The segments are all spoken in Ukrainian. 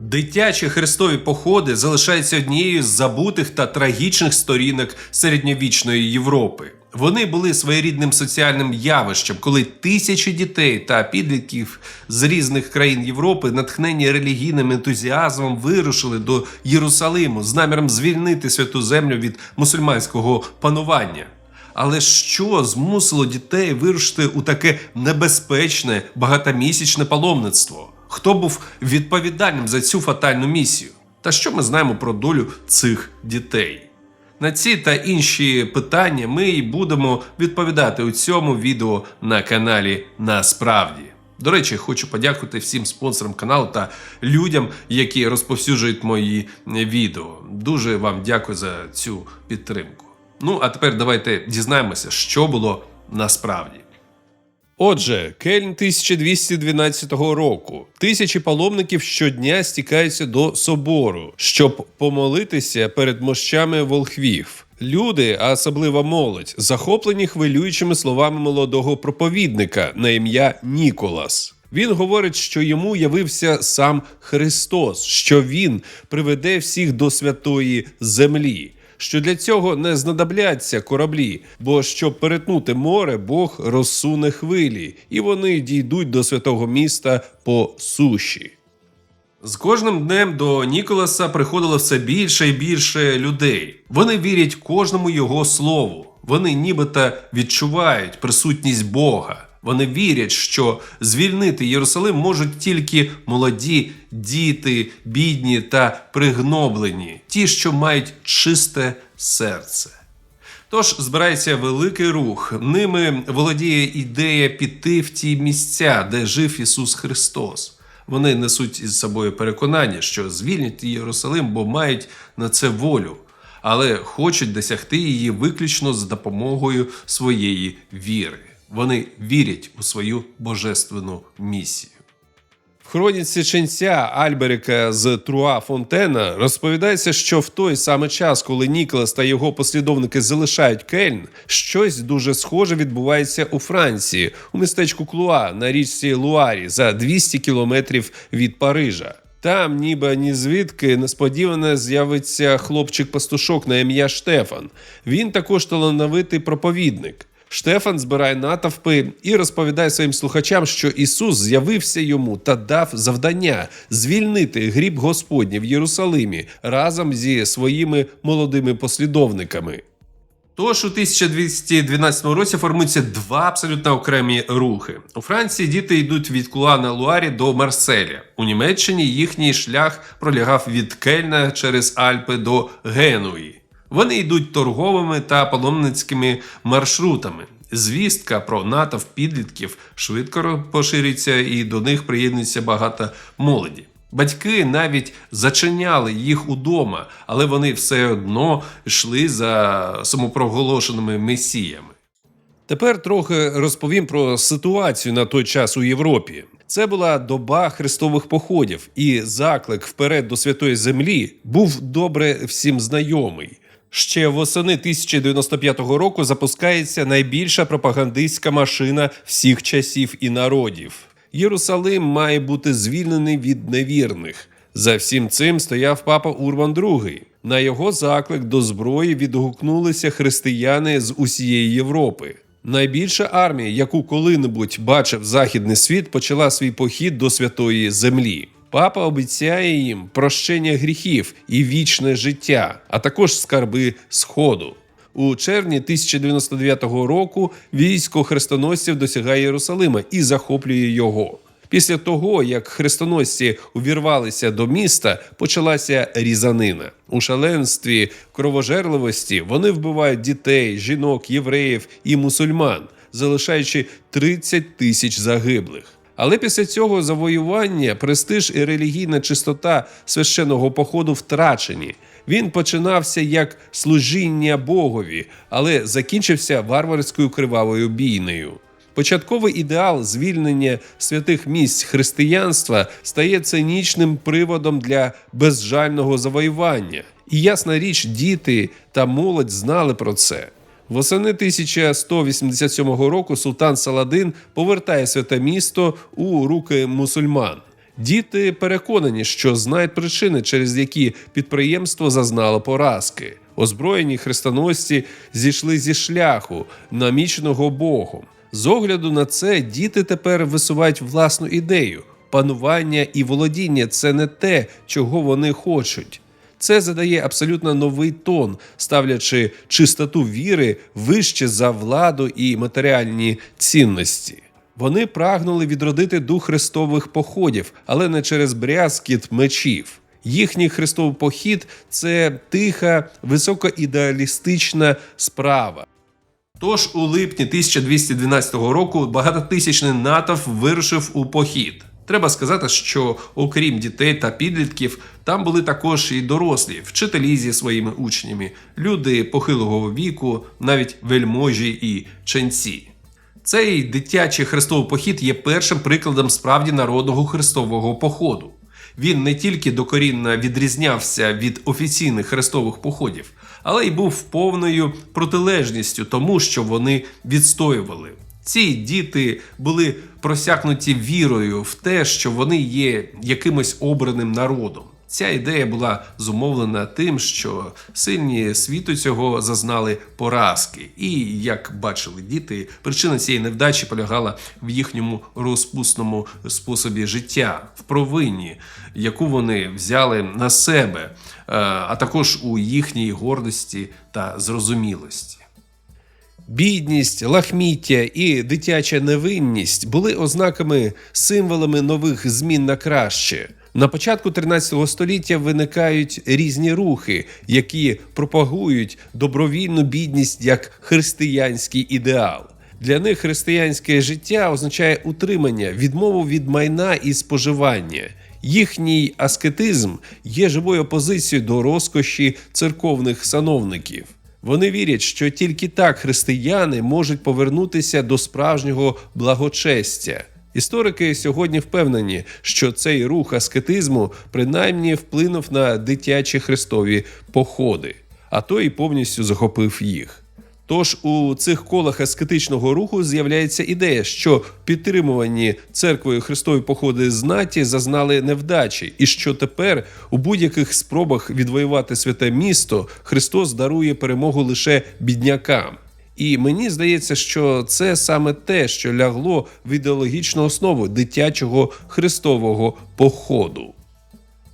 Дитячі хрестові походи залишаються однією з забутих та трагічних сторінок середньовічної Європи. Вони були своєрідним соціальним явищем, коли тисячі дітей та підлітків з різних країн Європи, натхнені релігійним ентузіазмом, вирушили до Єрусалиму з наміром звільнити святу землю від мусульманського панування. Але що змусило дітей вирушити у таке небезпечне багатомісячне паломництво? Хто був відповідальним за цю фатальну місію? Та що ми знаємо про долю цих дітей? На ці та інші питання ми і будемо відповідати у цьому відео на каналі Насправді. До речі, хочу подякувати всім спонсорам каналу та людям, які розповсюджують мої відео. Дуже вам дякую за цю підтримку. Ну а тепер давайте дізнаємося, що було насправді. Отже, Кельн 1212 року. Тисячі паломників щодня стікаються до собору, щоб помолитися перед мощами волхвів. Люди, а особливо молодь, захоплені хвилюючими словами молодого проповідника на ім'я Ніколас. Він говорить, що йому явився сам Христос, що він приведе всіх до святої землі що для цього не знадобляться кораблі, бо щоб перетнути море, Бог розсуне хвилі, і вони дійдуть до святого міста по суші. З кожним днем до Ніколаса приходило все більше і більше людей. Вони вірять кожному його слову. Вони нібито відчувають присутність Бога. Вони вірять, що звільнити Єрусалим можуть тільки молоді, діти, бідні та пригноблені, ті, що мають чисте серце. Тож збирається великий рух. Ними володіє ідея піти в ті місця, де жив Ісус Христос. Вони несуть із собою переконання, що звільнять Єрусалим, бо мають на це волю, але хочуть досягти її виключно з допомогою своєї віри. Вони вірять у свою божественну місію. В хроніці ченця Альберика з Труа Фонтена розповідається, що в той самий час, коли Ніколас та його послідовники залишають Кельн, щось дуже схоже відбувається у Франції, у містечку Клуа на річці Луарі за 200 кілометрів від Парижа. Там, ніби ні звідки, несподівано з'явиться хлопчик-пастушок на ім'я Штефан. Він також талановитий проповідник. Штефан збирає натовпи і розповідає своїм слухачам, що Ісус з'явився йому та дав завдання звільнити гріб Господній в Єрусалимі разом зі своїми молодими послідовниками. Тож у 1212 році формуються два абсолютно окремі рухи. У Франції діти йдуть від Клуана Луарі до Марселя. У Німеччині їхній шлях пролягав від Кельна через Альпи до Генуї. Вони йдуть торговими та паломницькими маршрутами. Звістка про натовп підлітків швидко поширюється, і до них приєднується багато молоді. Батьки навіть зачиняли їх удома, але вони все одно йшли за самопроголошеними месіями. Тепер трохи розповім про ситуацію на той час у Європі. Це була доба хрестових походів, і заклик вперед до святої землі був добре всім знайомий. Ще восени 1095 року запускається найбільша пропагандистська машина всіх часів і народів. Єрусалим має бути звільнений від невірних. За всім цим стояв папа Урбан II. На його заклик до зброї відгукнулися християни з усієї Європи. Найбільша армія, яку коли-небудь бачив західний світ, почала свій похід до святої землі. Папа обіцяє їм прощення гріхів і вічне життя, а також скарби Сходу. У червні 1099 року військо хрестоносців досягає Єрусалима і захоплює його. Після того, як хрестоносці увірвалися до міста, почалася різанина. У шаленстві кровожерливості вони вбивають дітей, жінок, євреїв і мусульман, залишаючи 30 тисяч загиблих. Але після цього завоювання престиж і релігійна чистота священного походу втрачені. Він починався як служіння Богові, але закінчився варварською кривавою бійнею. Початковий ідеал звільнення святих місць християнства стає цинічним приводом для безжального завоювання. І ясна річ, діти та молодь знали про це. Восени 1187 року султан Саладин повертає святе місто у руки мусульман. Діти переконані, що знають причини, через які підприємство зазнало поразки. Озброєні хрестоносці зійшли зі шляху, наміченого Богом. З огляду на це діти тепер висувають власну ідею. Панування і володіння це не те, чого вони хочуть. Це задає абсолютно новий тон, ставлячи чистоту віри вище за владу і матеріальні цінності. Вони прагнули відродити дух хрестових походів, але не через брязкіт мечів. Їхній хрестовий похід це тиха, високоідеалістична справа. Тож у липні 1212 року багатотисячний натовп вирушив у похід. Треба сказати, що окрім дітей та підлітків, там були також і дорослі, вчителі зі своїми учнями, люди похилого віку, навіть вельможі і ченці. Цей дитячий хрестовий похід є першим прикладом справді народного хрестового походу. Він не тільки докорінно відрізнявся від офіційних хрестових походів, але й був повною протилежністю тому, що вони відстоювали. Ці діти були просякнуті вірою в те, що вони є якимось обраним народом. Ця ідея була зумовлена тим, що сильні світу цього зазнали поразки, і як бачили діти, причина цієї невдачі полягала в їхньому розпусному способі життя, в провині, яку вони взяли на себе, е, а також у їхній гордості та зрозумілості. Бідність, лахміття і дитяча невинність були ознаками символами нових змін на краще. На початку 13 століття виникають різні рухи, які пропагують добровільну бідність як християнський ідеал. Для них християнське життя означає утримання, відмову від майна і споживання. Їхній аскетизм є живою опозицією до розкоші церковних сановників. Вони вірять, що тільки так християни можуть повернутися до справжнього благочестя. Історики сьогодні впевнені, що цей рух аскетизму принаймні вплинув на дитячі хрестові походи, а то і повністю захопив їх. Тож у цих колах аскетичного руху з'являється ідея, що підтримувані церквою хрестові походи знаті зазнали невдачі, і що тепер у будь-яких спробах відвоювати святе місто Христос дарує перемогу лише біднякам. І мені здається, що це саме те, що лягло в ідеологічну основу дитячого хрестового походу.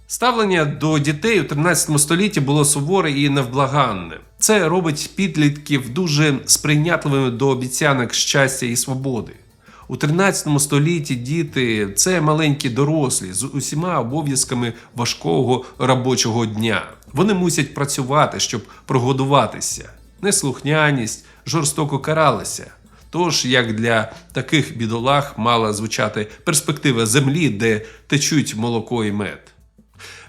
Ставлення до дітей у 13 столітті було суворе і невблаганне. Це робить підлітків дуже сприйнятливими до обіцянок щастя і свободи. У 13 столітті діти це маленькі дорослі з усіма обов'язками важкого робочого дня. Вони мусять працювати, щоб прогодуватися. Неслухняність жорстоко каралася. Тож, як для таких бідолах мала звучати перспектива землі, де течуть молоко і мед.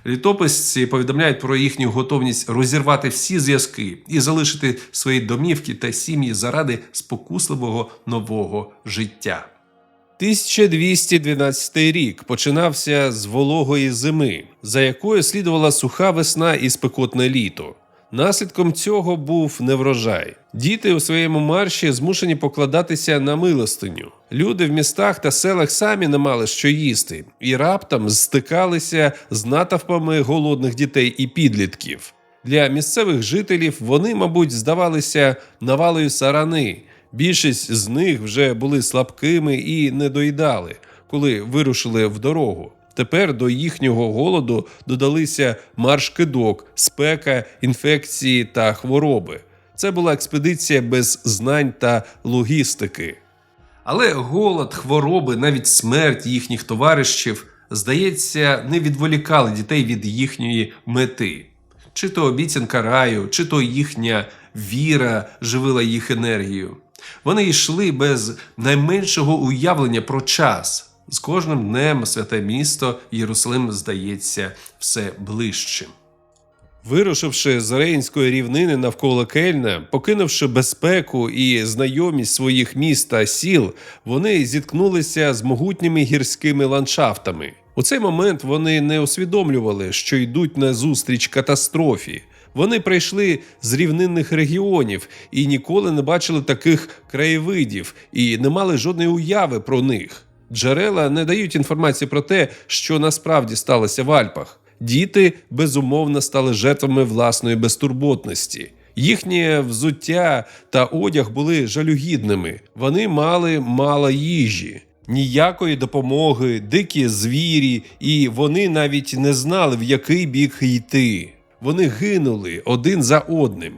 Літописці повідомляють про їхню готовність розірвати всі зв'язки і залишити свої домівки та сім'ї заради спокусливого нового життя. 1212 рік починався з вологої зими, за якою слідувала суха весна і спекотне літо. Наслідком цього був неврожай. Діти у своєму марші змушені покладатися на милостиню. Люди в містах та селах самі не мали що їсти, і раптом стикалися з натовпами голодних дітей і підлітків. Для місцевих жителів вони, мабуть, здавалися навалою сарани. Більшість з них вже були слабкими і не доїдали, коли вирушили в дорогу. Тепер до їхнього голоду додалися марш кидок, спека, інфекції та хвороби. Це була експедиція без знань та логістики. Але голод, хвороби, навіть смерть їхніх товаришів, здається, не відволікали дітей від їхньої мети. Чи то обіцянка раю, чи то їхня віра живила їх енергію. Вони йшли без найменшого уявлення про час. З кожним днем святе місто Єрусалим здається все ближчим. Вирушивши з Рейнської рівнини навколо Кельна, покинувши безпеку і знайомість своїх міст та сіл, вони зіткнулися з могутніми гірськими ландшафтами. У цей момент вони не усвідомлювали, що йдуть на зустріч катастрофі. Вони прийшли з рівнинних регіонів і ніколи не бачили таких краєвидів і не мали жодної уяви про них. Джерела не дають інформації про те, що насправді сталося в Альпах. Діти безумовно стали жертвами власної безтурботності. Їхнє взуття та одяг були жалюгідними. Вони мали мало їжі, ніякої допомоги, дикі звірі, і вони навіть не знали, в який бік йти. Вони гинули один за одним.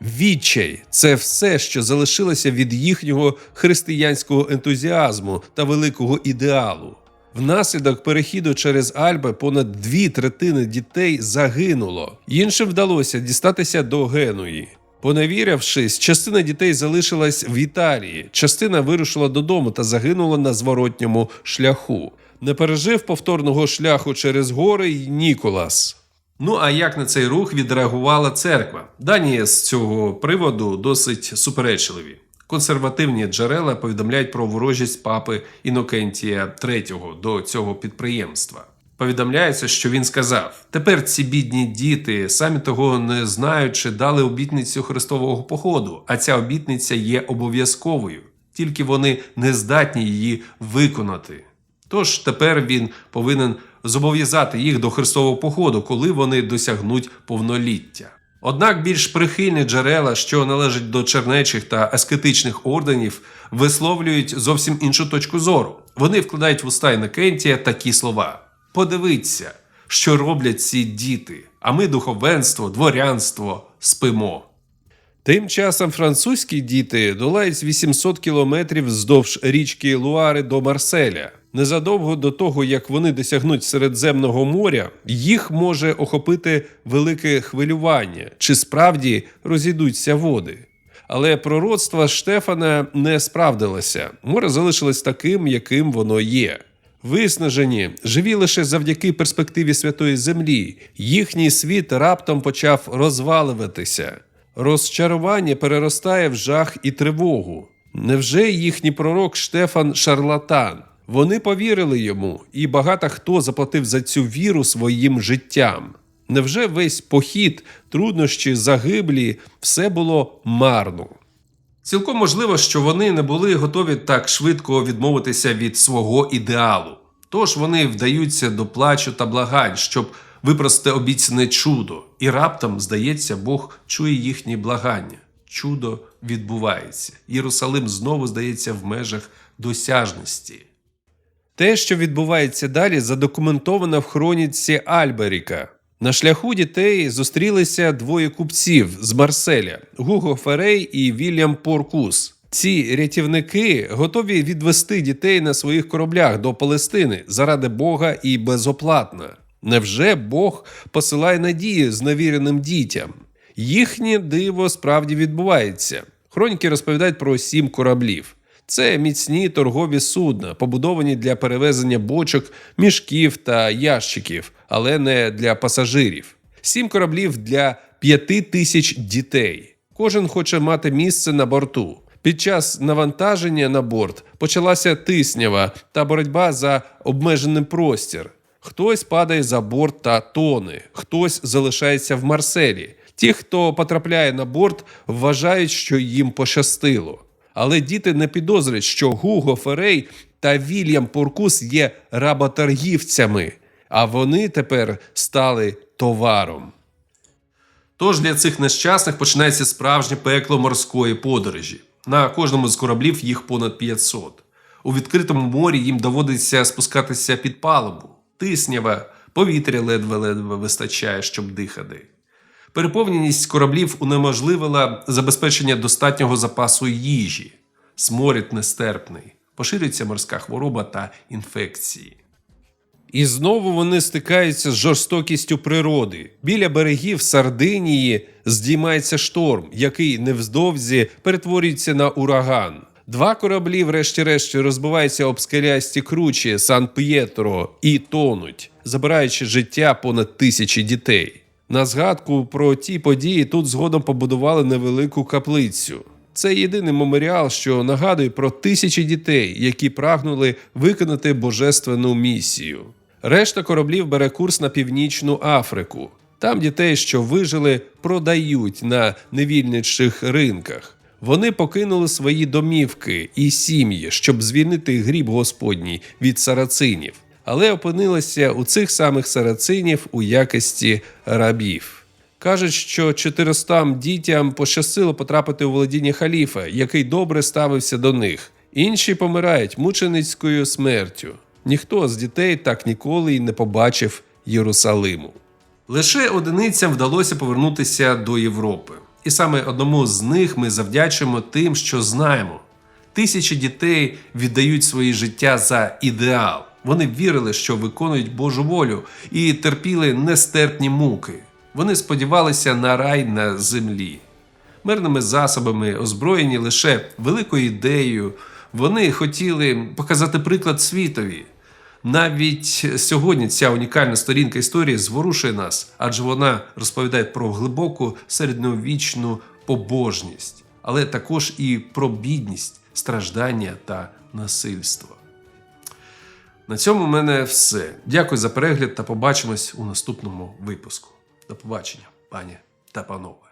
Відчай це все, що залишилося від їхнього християнського ентузіазму та великого ідеалу. Внаслідок перехіду через Альпи понад дві третини дітей загинуло. Іншим вдалося дістатися до Генуї. Поневірившись, частина дітей залишилась в Італії, частина вирушила додому та загинула на зворотньому шляху. Не пережив повторного шляху через гори й Ніколас. Ну а як на цей рух відреагувала церква? Дані з цього приводу досить суперечливі. Консервативні джерела повідомляють про ворожість папи Інокентія III до цього підприємства. Повідомляється, що він сказав: тепер ці бідні діти, самі того не знаючи, дали обітницю Христового походу, а ця обітниця є обов'язковою, тільки вони не здатні її виконати. Тож тепер він повинен зобов'язати їх до Христового походу, коли вони досягнуть повноліття. Однак більш прихильні джерела, що належать до чернечих та аскетичних орденів, висловлюють зовсім іншу точку зору. Вони вкладають в уста Інокентія такі слова: Подивіться, що роблять ці діти, а ми духовенство, дворянство спимо. Тим часом французькі діти долають 800 кілометрів вздовж річки Луари до Марселя. Незадовго до того, як вони досягнуть Середземного моря, їх може охопити велике хвилювання, чи справді розійдуться води. Але пророцтво Штефана не справдилося. Море залишилось таким, яким воно є. Виснажені, живі лише завдяки перспективі святої землі, їхній світ раптом почав розвалюватися. Розчарування переростає в жах і тривогу. Невже їхній пророк Штефан шарлатан? Вони повірили йому, і багато хто заплатив за цю віру своїм життям. Невже весь похід, труднощі, загиблі, все було марно? Цілком можливо, що вони не були готові так швидко відмовитися від свого ідеалу. Тож вони вдаються до плачу та благань, щоб випрости обіцяне чудо, і раптом, здається, Бог чує їхні благання. Чудо відбувається. Єрусалим знову здається в межах досяжності. Те, що відбувається далі, задокументовано в хроніці Альберіка. На шляху дітей зустрілися двоє купців з Марселя Гуго Ферей і Вільям Поркус. Ці рятівники готові відвести дітей на своїх кораблях до Палестини заради Бога і безоплатно. Невже Бог посилає надії зневіреним дітям? Їхнє диво справді відбувається. Хроніки розповідають про сім кораблів. Це міцні торгові судна, побудовані для перевезення бочок, мішків та ящиків, але не для пасажирів. Сім кораблів для п'яти тисяч дітей. Кожен хоче мати місце на борту. Під час навантаження на борт почалася тиснява та боротьба за обмежений простір. Хтось падає за борт та тоне, хтось залишається в Марселі. Ті, хто потрапляє на борт, вважають, що їм пощастило. Але діти не підозрюють, що Гуго Ферей та Вільям Поркус є работоргівцями, а вони тепер стали товаром. Тож для цих нещасних починається справжнє пекло морської подорожі. На кожному з кораблів їх понад 500. У відкритому морі їм доводиться спускатися під палубу. Тиснява, повітря ледве-ледве вистачає, щоб дихати. Переповненість кораблів унеможливила забезпечення достатнього запасу їжі. Сморід нестерпний, поширюється морська хвороба та інфекції. І знову вони стикаються з жорстокістю природи. Біля берегів Сардинії здіймається шторм, який невздовзі перетворюється на ураган. Два кораблі, врешті-решт, розбиваються об скелясті кручі Сан П'єтро і тонуть, забираючи життя понад тисячі дітей. На згадку про ті події тут згодом побудували невелику каплицю. Це єдиний меморіал, що нагадує про тисячі дітей, які прагнули виконати божественну місію. Решта кораблів бере курс на північну Африку. Там дітей, що вижили, продають на невільничих ринках. Вони покинули свої домівки і сім'ї, щоб звільнити гріб Господній від сарацинів, але опинилися у цих самих сарацинів у якості рабів. Кажуть, що 400 дітям пощастило потрапити у володіння халіфа, який добре ставився до них. Інші помирають мученицькою смертю. Ніхто з дітей так ніколи й не побачив Єрусалиму. Лише одиницям вдалося повернутися до Європи. І саме одному з них ми завдячуємо тим, що знаємо. Тисячі дітей віддають свої життя за ідеал. Вони вірили, що виконують Божу волю і терпіли нестерпні муки. Вони сподівалися на рай на землі. Мирними засобами, озброєні лише великою ідеєю, вони хотіли показати приклад світові. Навіть сьогодні ця унікальна сторінка історії зворушує нас, адже вона розповідає про глибоку середньовічну побожність, але також і про бідність, страждання та насильство. На цьому в мене все. Дякую за перегляд та побачимось у наступному випуску. До побачення, пані та панове.